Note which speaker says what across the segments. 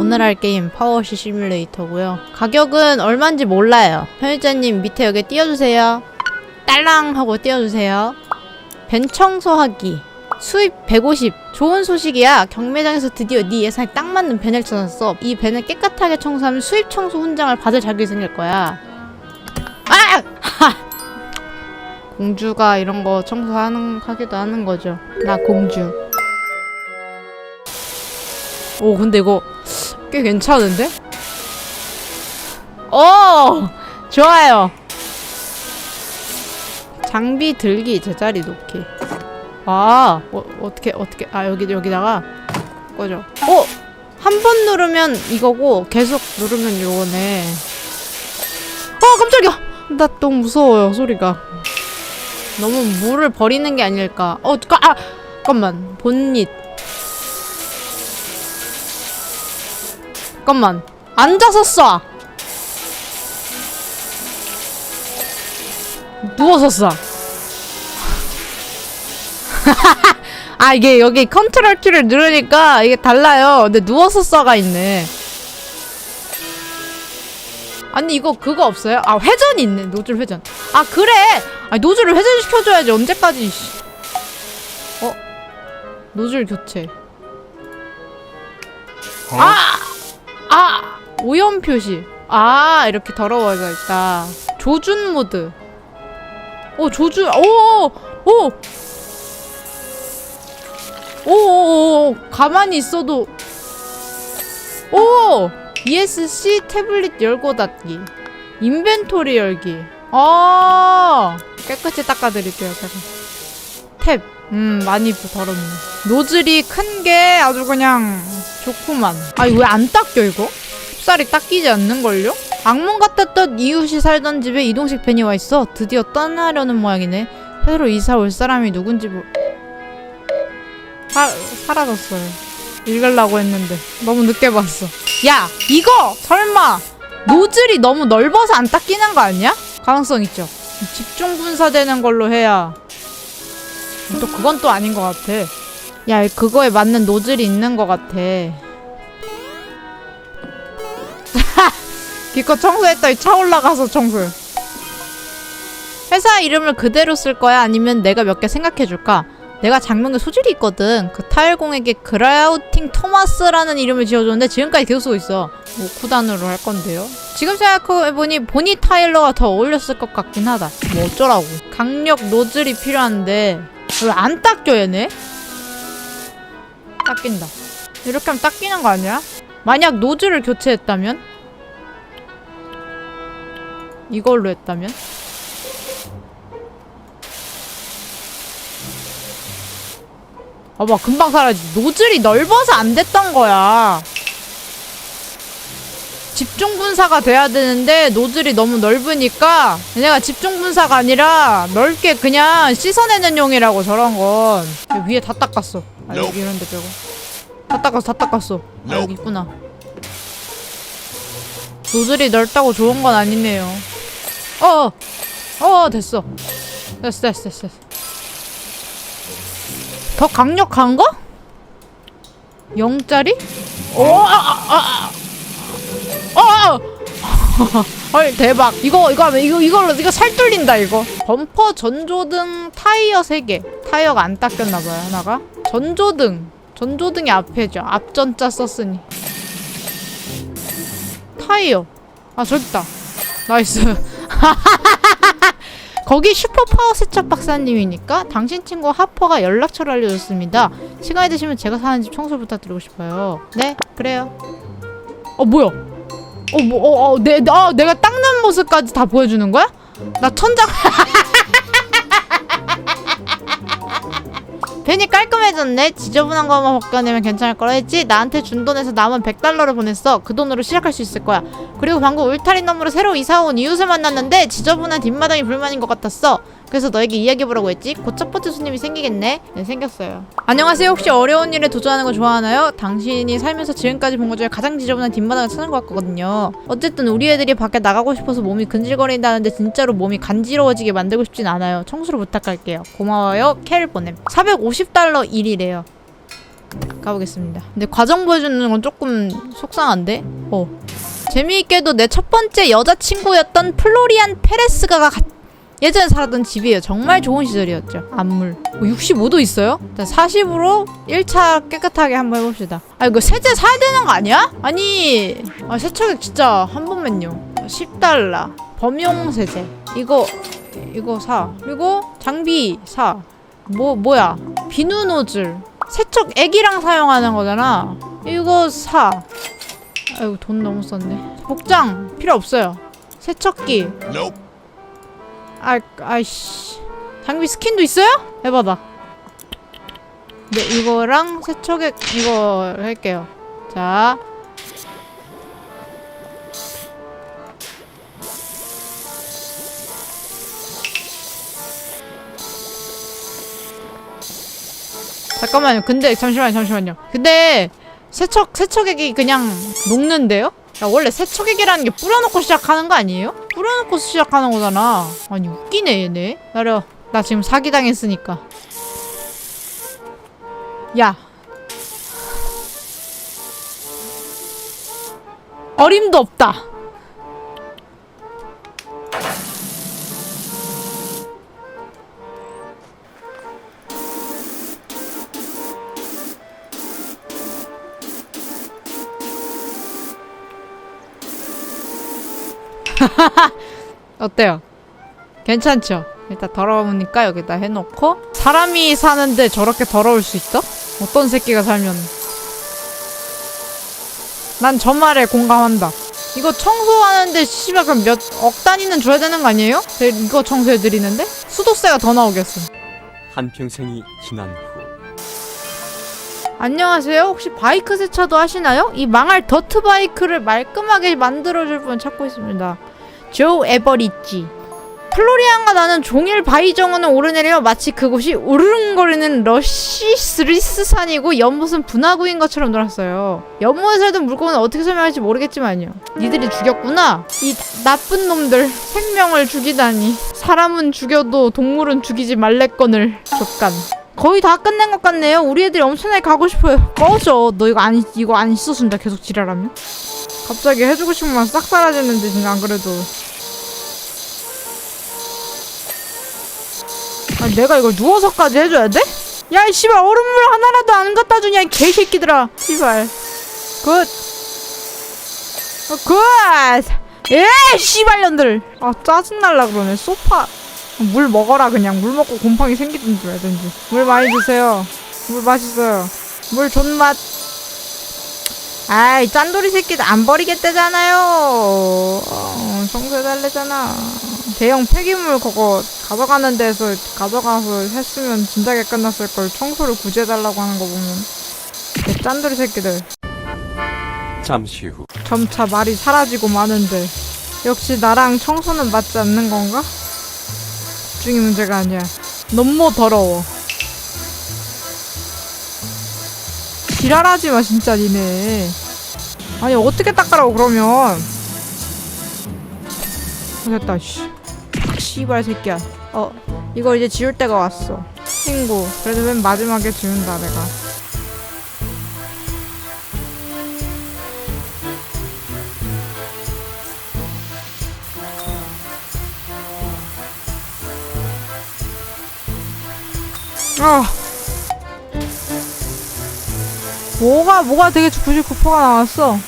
Speaker 1: 오늘 할 게임 파워시 시뮬레이터고요. 가격은 얼마인지 몰라요. 편의자님 밑에 여기 띄워주세요. 딸랑 하고 띄워주세요. 벤 청소하기. 수입 150. 좋은 소식이야. 경매장에서 드디어 네 예상에 딱 맞는 벤을 찾았어. 이 벤을 깨끗하게 청소하면 수입 청소 훈장을 받을 자격이 생길 거야. 아! 하! 공주가 이런 거 청소하는 하기도 하는 거죠. 나 공주. 오 근데 이거 꽤 괜찮은데? 오 좋아요. 장비 들기 제자리 놓기. 아 어, 어떻게 어떻게 아 여기 여기다가 꺼져. 어 한 번 누르면 이거고 계속 누르면 이거네. 아 깜짝이야. 나 너무 무서워요 소리가. 너무 물을 버리는 게 아닐까. 어, 까, 아, 잠깐만. 본닛. 잠깐만. 앉아서 쏴. 누워서 쏴. 아, 이게 여기 컨트롤 키를 누르니까 이게 달라요. 근데 누워서 쏴가 있네. 아니 이거 그거 없어요? 아 회전이 있네 노즐 회전 아 그래 아 노즐을 회전시켜줘야지 언제까지 씨. 어? 노즐 교체 아! 아! 오염 표시. 아 이렇게 더러워져 있다. 조준 모드. 오 조준 오오 오! 오오 오 가만히 있어도. 오 ESC 태블릿 열고 닫기. 인벤토리 열기. 아 깨끗이 닦아드릴게요 제가. 탭. 음 많이 더럽네. 노즐이 큰 게 아주 그냥 좋구만. 아니 왜 안 닦여 이거? 쉽사리 닦이지 않는걸요? 악몽 같았던 이웃이 살던 집에 이동식 벤이 와 있어 드디어 떠나려는 모양이네. 새로 이사 올 사람이 누군지 모... 사, 사라졌어요. 읽으려고 했는데 너무 늦게 봤어. 야 이거! 설마! 노즐이 너무 넓어서 안 닦이는 거 아니야? 가능성 있죠? 집중 분사되는 걸로 해야. 또 그건 또 아닌 것 같아 야 그거에 맞는 노즐이 있는 것 같아 기껏 청소했더니 차 올라가서 청소해 회사 이름을 그대로 쓸 거야 아니면 내가 몇 개 생각해 줄까 내가 장명에 소질이 있거든. 그 타일공에게 그라우팅 토마스라는 이름을 지어줬는데 지금까지 계속 쓰고 있어. 오쿠단으로 할 건데요. 지금 생각해보니 보니 타일러가 더 어울렸을 것 같긴 하다. 뭐 어쩌라고. 강력 노즐이 필요한데 왜 안 닦여 얘네? 닦인다. 이렇게 하면 닦이는 거 아니야? 만약 노즐을 교체했다면? 이걸로 했다면? 봐봐 금방 사라지 노즐이 넓어서 안 됐던 거야 집중 분사가 돼야 되는데 노즐이 너무 넓으니까 얘네가 집중 분사가 아니라 넓게 그냥 씻어내는 용이라고 저런 건 위에 다 닦았어 아 여기 이런 데 빼고 다 닦았어 다 닦았어. 아 여기 있구나. 노즐이 넓다고 좋은 건 아니네요. 어어 어, 됐어. 됐어 됐어 됐어 더 강력한 거? 0짜리? 오, 아, 아, 아, 아, 헐 대박. 이거 이거 하면 이거 이걸로 이거 살 뚫린다 이거. 범퍼 전조등 타이어 3개. 타이어가 안 닦였나 봐요 하나가. 전조등. 전조등이 앞에죠. 앞전자 썼으니. 타이어. 아 저기 있다. 나이스. 거기 슈퍼파워 세척 박사님이니까 당신 친구 하퍼가 연락처를 알려줬습니다. 시간이 되시면 제가 사는 집 청소 부탁드리고 싶어요. 네, 그래요. 어 뭐야? 어 뭐? 어, 어, 내, 아, 내가 닦는 모습까지 다 보여주는 거야? 나 천장. 괜히 깔끔해졌네. 지저분한 것만 벗겨내면 괜찮을 거라 했지. 나한테 준 돈에서 남은 100달러를 보냈어. 그 돈으로 시작할 수 있을 거야. 그리고 방금 울타리 너머로 새로 이사 온 이웃을 만났는데 지저분한 뒷마당이 불만인 것 같았어. 그래서 너에게 이야기해보라고 했지. 번째 손님이 생기겠네. 네, 생겼어요. 안녕하세요. 혹시 어려운 일에 도전하는 거 좋아하나요? 당신이 살면서 지금까지 본 것 중에 가장 지저분한 뒷마당을 찾는 것 같거든요. 어쨌든 우리 애들이 밖에 나가고 싶어서 몸이 근질거린다는데 진짜로 몸이 간지러워지게 만들고 싶진 않아요. 청소를 부탁할게요. 고마워요. 켈 보냄. 450달러 일이래요. 가보겠습니다. 근데 과정 보여주는 건 조금 속상한데? 어. 재미있게도 내 첫 번째 여자친구였던 플로리안 페레스가 가- 예전에 살았던 집이에요. 정말 좋은 시절이었죠. 안물. 65도 있어요? 일단 40으로 1차 깨끗하게 한번 해봅시다. 아, 이거 세제 사야 되는 거 아니야? 아니, 아, 세척액 진짜 한 번만요. 10달러. 범용 세제. 이거, 이거 사. 그리고 장비 사. 뭐, 뭐야. 비누 노즐. 세척액이랑 사용하는 거잖아. 이거 사. 아이고, 돈 너무 썼네. 복장 필요 없어요. 세척기. 아, 아이씨. 장비 스킨도 있어요? 해봐봐. 네, 이거랑 세척액 이거 할게요. 자. 잠깐만요. 근데 잠시만요. 잠시만요. 근데 세척 세척액이 그냥 녹는데요? 야, 원래 세척액이라는 게 뿌려놓고 시작하는 거 아니에요? 뿌려놓고 시작하는 거잖아. 아니 웃기네 얘네. 나려. 나 지금 사기당했으니까. 야. 어림도 없다. 어때요? 괜찮죠? 일단 더러우니까 여기다 해놓고 사람이 사는데 저렇게 더러울 수 있어? 어떤 새끼가 살면 난 저 말에 공감한다 이거 청소하는데 씨발 그럼 몇억 단위는 줘야 되는 거 아니에요? 제 이거 청소해드리는데? 수도세가 더 나오겠어
Speaker 2: 한평생이 지난 후
Speaker 1: 안녕하세요 혹시 바이크 세차도 하시나요? 이 망할 더트 바이크를 말끔하게 만들어줄 분 찾고 있습니다 조 에버리지 플로리안과 나는 종일 바위 정원을 오르내려 마치 그곳이 우르릉거리는 러시스리스 산이고 연못은 분화구인 것처럼 놀았어요. 연못에 살던 물고기는 어떻게 설명할지 모르겠지만요. 니들이 죽였구나. 이 나쁜 놈들 생명을 죽이다니. 사람은 죽여도 동물은 죽이지 말랬건을 족간. 거의 다 끝낸 것 같네요. 우리 애들이 엄청나게 가고 싶어요. 꺼져. 너 이거 안 이거 안 씻었습니다. 계속 지랄하면. 갑자기 해주고 싶은 만싹 사라졌는데 지금 안 그래도. 아 내가 이걸 누워서까지 해줘야 돼? 야, 이 씨발 얼음물 하나라도 안 갖다 주냐 이 개새끼들아. 씨발. 굿. 어, 굿. 에, 씨발년들. 아 짜증날라 그러네. 소파. 물 먹어라 그냥. 물 먹고 곰팡이 생기든 말든지. 물 많이 드세요. 물 맛있어요. 물 존맛. 아이 짠돌이 새끼들 안 버리겠다잖아요. 어, 청소해달래잖아. 대형 폐기물 그거 가져가는 데서 가져가서 했으면 진작에 끝났을 걸 청소를 굳이 해달라고 하는 거 보면. 개 짠돌이 새끼들.
Speaker 2: 잠시 후.
Speaker 1: 점차 말이 사라지고 마는데. 역시 나랑 청소는 맞지 않는 건가? 중이 문제가 아니야. 너무 더러워. 지랄하지 마 진짜 니네 아니 어떻게 닦으라고 그러면? 어, 됐다 씨. 씨발 새끼야. 어 이거 이제 지울 때가 왔어. 친구. 그래도 맨 마지막에 지운다 내가. 아. 뭐가 뭐가 되게 99%가 나왔어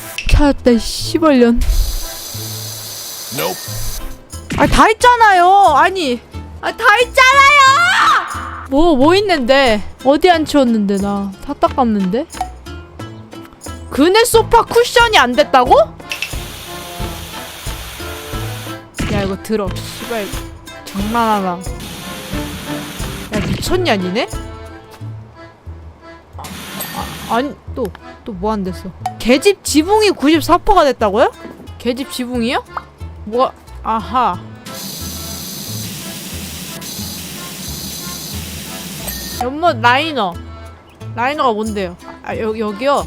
Speaker 1: 찾았다 씨발년. 아 다 있잖아요. 아니. 아 다 있잖아요! 뭐뭐 있는데? 어디 안 치웠는데 나. 다 닦았는데? 그네 소파 쿠션이 안 됐다고? 야 이거 들어. 씨발. 장난하나 야. 미쳤냐 니네? 아, 아니 또 또 뭐 안 됐어 개집 지붕이 94%가 됐다고요? 개집 지붕이요? 뭐가 아하 연못 라이너 라이너가 뭔데요? 아 여, 여기요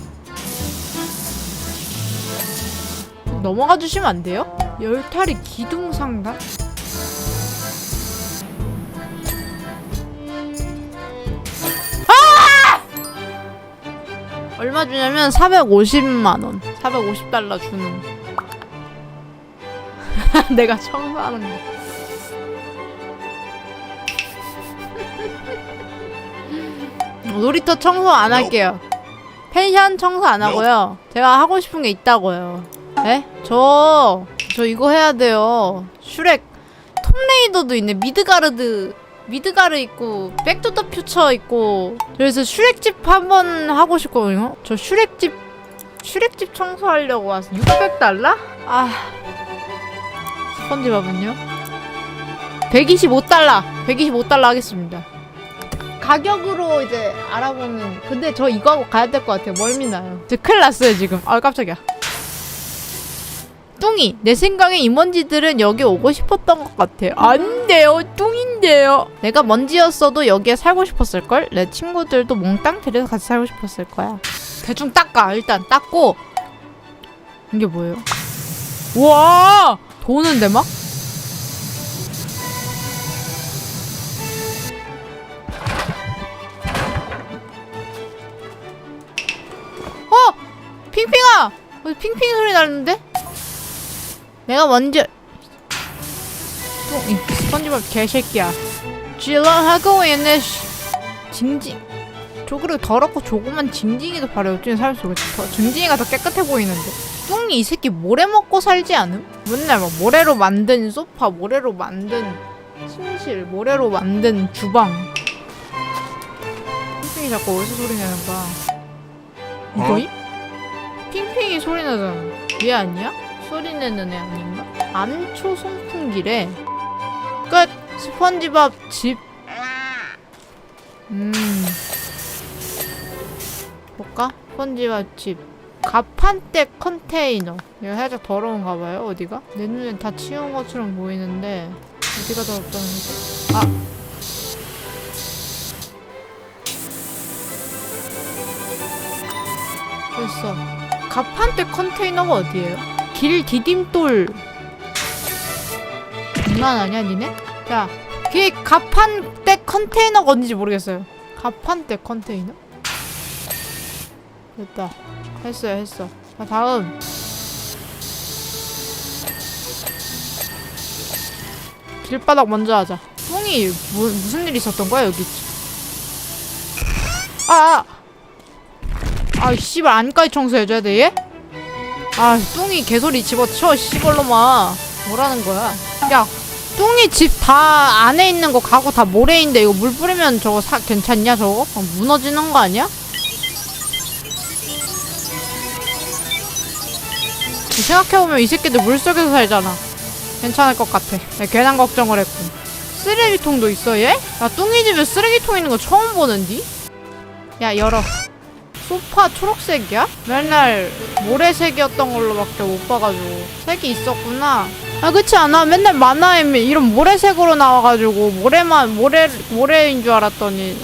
Speaker 1: 넘어가 주시면 안 돼요? 열탈이 기둥 상단? 얼마 주냐면 450만 원. 450달러 주는. 내가 청소하는 거. 놀이터 청소 안 할게요. 펜션 청소 안 하고요. 제가 하고 싶은 게 있다고요. 에? 저, 저 이거 해야 돼요. 슈렉, 톰레이더도 있네. 미드가르드, 미드가르 있고, 백투더 퓨처 있고. 그래서 슈렉집 한번 하고 싶거든요. 저 슈렉집, 슈렉집 청소하려고 와서 600달러? 아. 스펀지밥은요? 125달러! 125달러 하겠습니다. 가격으로 이제 알아보는 근데 저 이거 하고 가야 될 것 같아요 멀미 나요 저 큰일 났어요 지금 아 깜짝이야 뚱이 내 생각에 이 먼지들은 여기 오고 싶었던 것 같아요 안 돼요 뚱 인데요. 내가 먼지였어도 여기에 살고 싶었을걸? 내 친구들도 몽땅 데려서 같이 살고 싶었을 거야. 대충 닦아. 일단 닦고. 이게 뭐예요? 우와! 도는데 막? 어! 핑핑아! 어, 핑핑 소리 나는데? 내가 먼저 똥, 이 스펀지밥 개새끼야 질러하고 있네 씨. 징징 조그르 더럽고 조그만 징징이도 바로 옆집에 살수 있고 더, 징징이가 더 깨끗해 보이는데 뚱이 이 새끼 모래 먹고 살지 않음? 맨날 막 모래로 만든 소파 모래로 만든 침실 모래로 만든 주방 핑핑이 자꾸 어디서 소리 내는 거야 이거임? 핑핑이 소리 나잖아. 얘 아니야? 소리 내는 애 아닌가? 암초 송풍기래. 끝! 스펀지밥 집. 음. 볼까? 스펀지밥 집. 가판대 컨테이너. 얘가 살짝 더러운가 봐요, 어디가? 내 눈엔 다 치운 것처럼 보이는데, 어디가 더럽다는 거지? 아! 됐어. 가판대 컨테이너가 어디예요? 길 디딤돌. 장난 아니야, 니네? 자, 그게 가판대 컨테이너가 어딘지 모르겠어요. 가판대 컨테이너? 됐다. 했어요, 했어. 자, 다음. 길바닥 먼저 하자. 똥이 무, 무슨 일 있었던 거야, 여기? 아! 아! 아 씨발 안까지 청소해줘야 돼 얘? 아 뚱이 개소리 집어쳐 씨발로마 뭐라는 거야 야 뚱이 집 다 안에 있는 거 가고 다 모래인데 이거 물 뿌리면 저거 사, 괜찮냐 저거? 어, 무너지는 거 아니야? 생각해보면 이 새끼들 물속에서 살잖아 괜찮을 것 같아 내가 괜한 걱정을 했군 쓰레기통도 있어 얘? 나 뚱이 집에 쓰레기통 있는 거 처음 보는디? 야 열어 소파 초록색이야? 맨날 모래색이었던 걸로밖에 못 봐가지고 색이 있었구나. 아 그렇지 않아? 맨날 만화에 이런 모래색으로 나와가지고 모래만 모래 모래인 줄 알았더니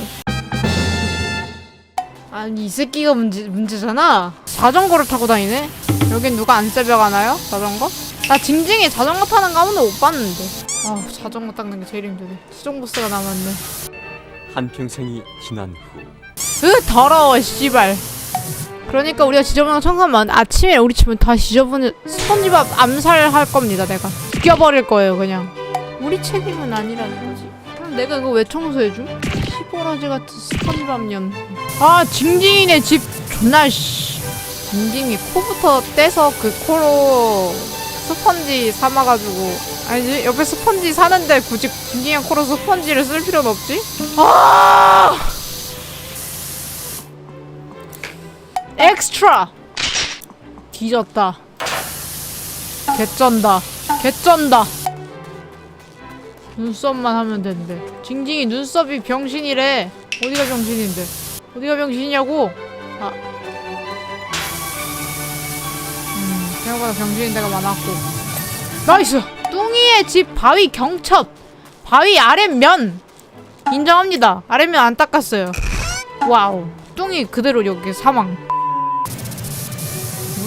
Speaker 1: 아니 이 새끼가 문제 문제잖아. 자전거를 타고 다니네. 여긴 누가 안 새벽하나요? 자전거? 나 징징이 자전거 타는 거 아무도 못 봤는데. 아 자전거 닦는 게 제일 힘드네. 수정 보스가 남았네.
Speaker 2: 한 평생이 지난 후
Speaker 1: 으 더러워 씨발 그러니까 우리가 지저분한 거 청소하면 아침에 우리 집은 다 지저분해. 스펀지밥 암살할 겁니다 내가. 죽여버릴 거예요 그냥. 우리 책임은 아니라는 거지. 그럼 내가 이거 왜 청소해줌? 시보라지 같은 스펀지밥년. 아 징징이네 집. 존나 씨. 징징이 코부터 떼서 그 코로 스펀지 삼아가지고. 아니지 옆에 스펀지 사는데 굳이 징징이 코로 스펀지를 쓸 필요는 없지? 아 엑스트라 뒤졌다. 개쩐다. 개쩐다. 눈썹만 하면 된대. 징징이 눈썹이 병신이래. 어디가 병신인데? 어디가 병신이냐고? 아. 음, 생각보다 병신인 데가 많았고. 나이스! 뚱이의 집 바위 경첩. 바위 아랫면. 인정합니다. 아랫면 안 닦았어요. 와우. 뚱이 그대로 여기 사망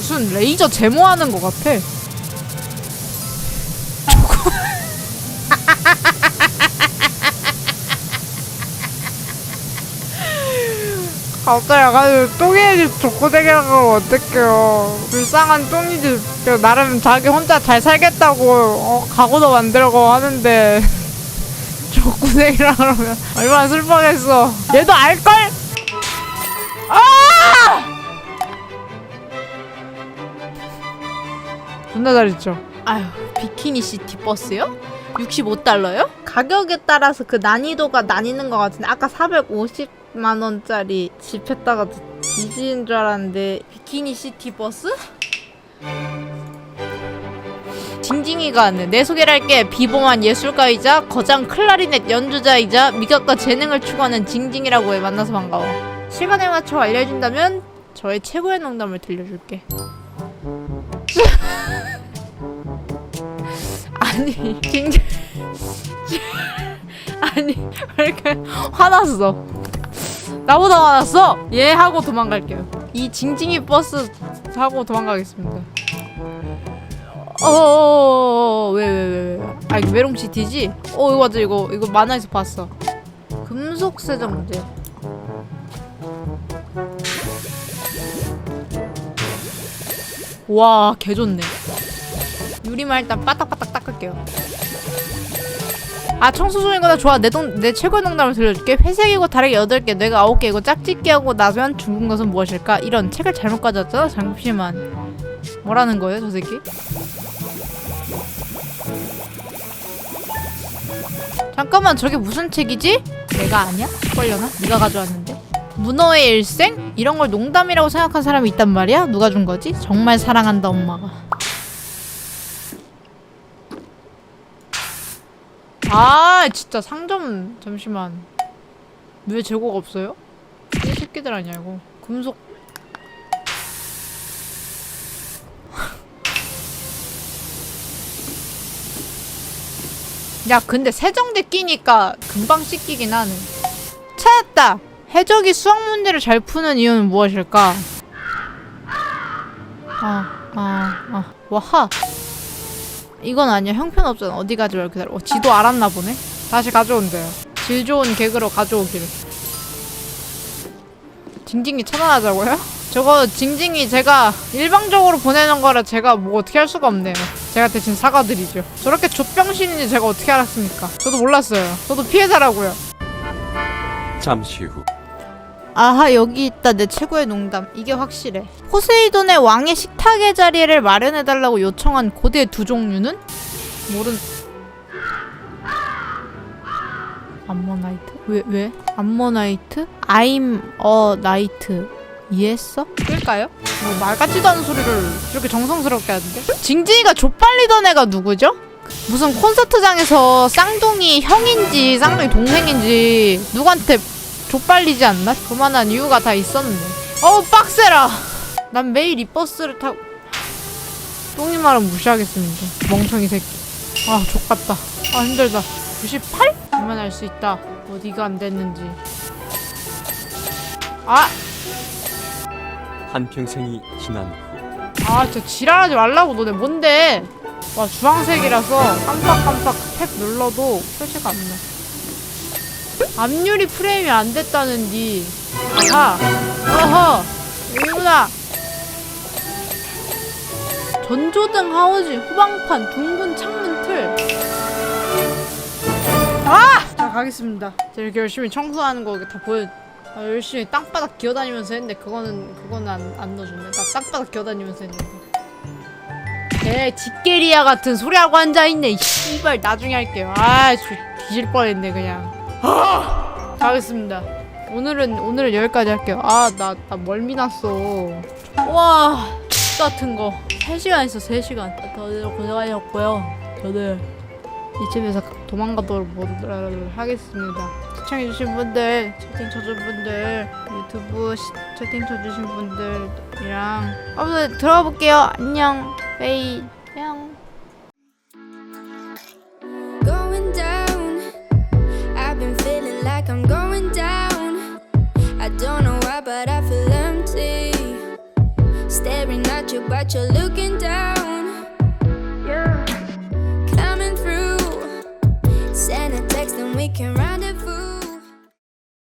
Speaker 1: 무슨 레이저 제모하는 것 같아. 가지고 똥이네 집 족구대기라고 하면 어떡해요. 불쌍한 똥이 집그 나름 자기 혼자 잘 살겠다고 어, 각오도 만들고 하는데 족구대기라 그러면 얼마나 슬퍼겠어. 얘도 알걸? 존나 잘했죠. 아휴 비키니 시티 버스요? 65달러요? 가격에 따라서 그 난이도가 나뉘는 것 같은데 아까 450만 원짜리 집 했다가 뒤지는 줄 알았는데 비키니 시티 버스? 징징이가 왔네. 내 소개를 할게. 비범한 예술가이자 거장 클라리넷 연주자이자 미각과 재능을 추구하는 징징이라고 해. 만나서 반가워. 시간에 맞춰 알려준다면 저의 최고의 농담을 들려줄게. 아니 징징 아니 왜 이렇게 화났어? 나보다 화났어? 얘 하고 도망갈게요. 이 징징이 버스 하고 도망가겠습니다. 어왜왜왜왜? 아 이거 메롱시티지? 어 이거 맞아 이거 이거 만화에서 봤어. 금속 세정제. 와 개좋네. 유리만 일단 빠딱빠딱 닦을게요. 아 청소 중이거나 좋아 내, 동, 내 최고의 농담을 들려줄게 회색이고 다르게 8개 뇌가 9개이고 짝짓기하고 나면 죽은 것은 무엇일까 이런 책을 잘못 가져왔잖아 잠시만 뭐라는 거예요 저 새끼 잠깐만 저게 무슨 책이지? 내가 아냐? 걸려나? 네가 가져왔는데 문어의 일생? 이런 걸 농담이라고 생각한 사람이 있단 말이야? 누가 준 거지? 정말 사랑한다 엄마가 아 진짜 상점 잠시만. 왜 재고가 없어요? 이 새끼들 아니야 이거. 금속. 야 근데 세정제 끼니까 금방 씻기긴 하네. 찾았다! 해적이 수학 문제를 잘 푸는 이유는 무엇일까? 아 아 아. 와하 이건 아니야. 형편없잖아. 어디 가져올 기다려 어, 지도 알았나 보네. 다시 가져온대요. 질 좋은 개그로 가져오기를. 징징이 차단하자고요? 저거 징징이 제가 일방적으로 보내는 거라 제가 뭐 어떻게 할 수가 없네요. 제가 대신 사과드리죠. 저렇게 족병신인지 제가 어떻게 알았습니까? 저도 몰랐어요. 저도 피해자라고요.
Speaker 2: 잠시 후
Speaker 1: 아하 여기 있다 내 최고의 농담 이게 확실해 포세이돈의 왕의 식탁의 자리를 마련해달라고 요청한 고대 두 종류는? 모른 암모나이트? 왜 왜? 암모나이트? I'm a night 이해했어? 끌까요? 뭐 말 같지도 않은 소리를 이렇게 정성스럽게 하는데? 징징이가 족발리던 애가 누구죠? 무슨 콘서트장에서 쌍둥이 형인지 쌍둥이 동생인지 누구한테 족발리지 않나? 그만한 이유가 다 있었는데. 어우 빡세라. 난 매일 이 버스를 타고 똥이 말은 무시하겠습니다. 멍청이 새끼. 아 족같다. 아 힘들다. 98? 그만할 수 있다. 어디가 안 됐는지. 아,
Speaker 2: 한평생이 지난 후
Speaker 1: 아 진짜 지랄하지 말라고 너네 뭔데? 와 주황색이라서 깜빡깜빡 탭 눌러도 표시가 안 나. 앞유리 프레임이 안 됐다는 니. 아하. 어허. 여기구나. 전조등 하우지 후방판 둥근 창문 틀. 아! 자 가겠습니다. 제가 이렇게 열심히 청소하는 거 다 보여. 아, 열심히 땅바닥 기어다니면서 했는데 그거는 그거는 안, 안 넣어줬네. 나 땅바닥 기어다니면서 했는데. 에 직게리아 같은 소리하고 앉아있네. 이 씨발 나중에 할게요. 아, 저 뒤질 뻔했네 그냥. 아! 가겠습니다. 오늘은 오늘은 여기까지 할게요. 아, 나 나 멀미 났어. 와, X 같은 거. 3시간 했어, 3시간. 다들 고생하셨고요. 저는 이 집에서 도망가도록 모두 하겠습니다. 시청해주신 분들, 채팅 쳐준 분들, 유튜브 시, 채팅 쳐주신 분들이랑 아무튼 들어가 볼게요. 안녕, 베이, 안녕.
Speaker 3: but you're looking